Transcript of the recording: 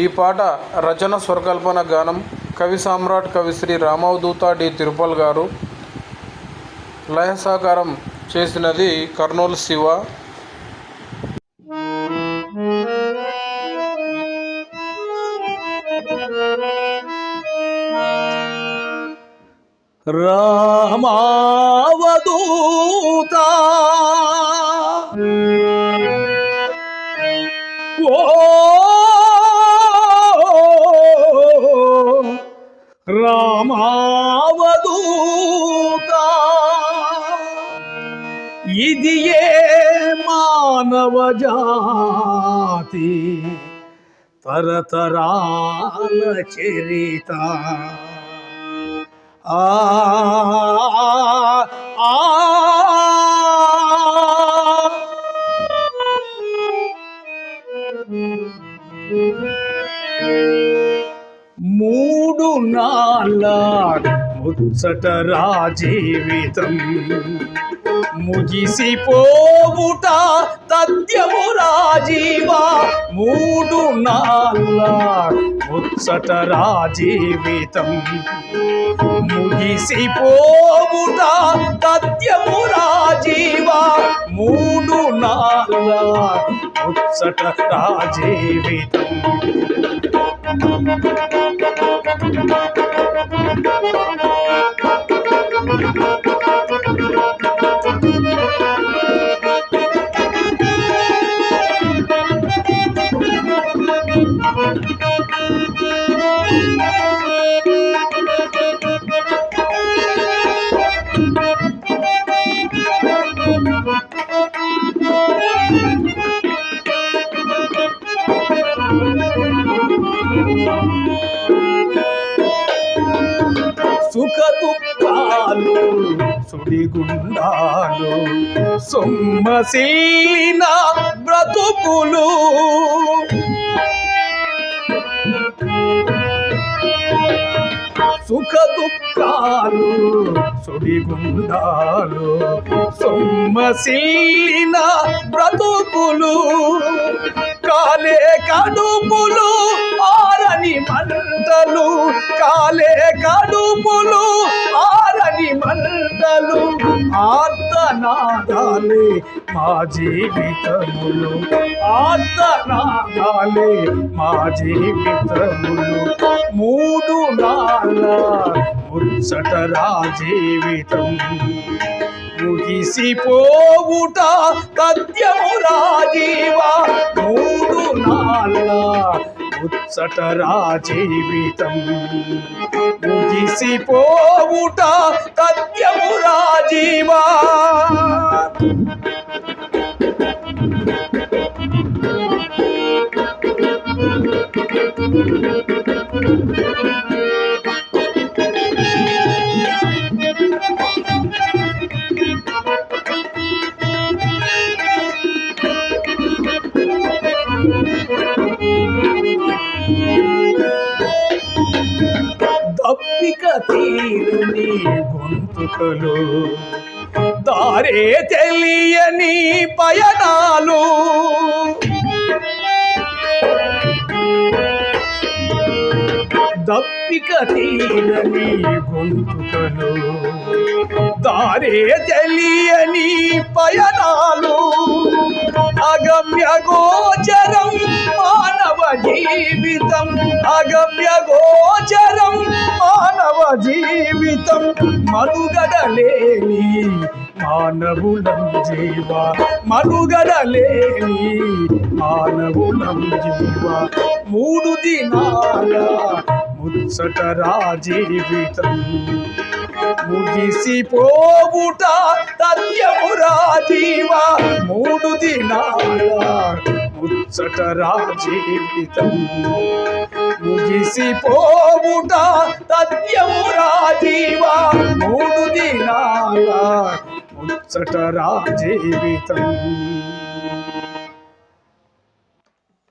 ఈ పాట రచన స్వరకల్పన గానం కవి సామ్రాట్ కవిశ్రీ రామవదూత డి తిరుపల్ గారు. లయ సహకారం చేసినది కర్నూలు శివ. రామావదూతా ఇదియే మానవ జాతి. తరతరాల చరిత. ఆ. మూడు నాళ్ళ ముచ్చట రాజీవితం. ముగిసిపోవుట తథ్యము రాజీవా. మూడు నాళ్ళ ముచ్చట రాజీవితం. ముగిసిపోవుట తథ్యము రాజీవా. మూడు నాళ్ళ ముచ్చట రాజీవితం. Thank you. సుఖ దుఃఖాలు సుడిగుండాలు సొమ్మసీన బ్రతుకులు. సుఖ దుఃఖాలు సుడిగుండాలు సొమ్మసీన బ్రతుకులు. కాలే కడుపులు ఆరని మంటలు. కాలే కడుపులు ఆరని మంటలు. ఆర్తనాదాలే మా జీవితములు. ఆర్తనాదాలే మా జీవితములు. మూడు నాళ్ళ ముచ్చటరా జీవితం. ముగిసిపోవుట తథ్యము రాజీవా. మూడు నాళ్ళ ముచ్చట రాజీవితం ముగిసిపోవుట తథ్యము రాజీవా. దప్పిక తీరుని గొంతుకలు. దారే తెలియని పయనాలు. దప్పిక తీరని గొంతుకలు. దారే తెలియని పయనాలు. అగమ్య గోచరం జీవితం అగమ్య గోచరం మానవ జీవితం మరుగడలేని మానవులం జీవ మరుగడలేని మానవులం జీవ. మూడు దినాల ముచ్చటరా జీవితం ముగిసిపోవుట తథ్యమురా జీవ మూడు దినాల ముచ్చటరా జీవితం ముగిసిపోవుట తథ్యమురా రాజీవా మూడు దినాల ముచ్చటరా జీవితం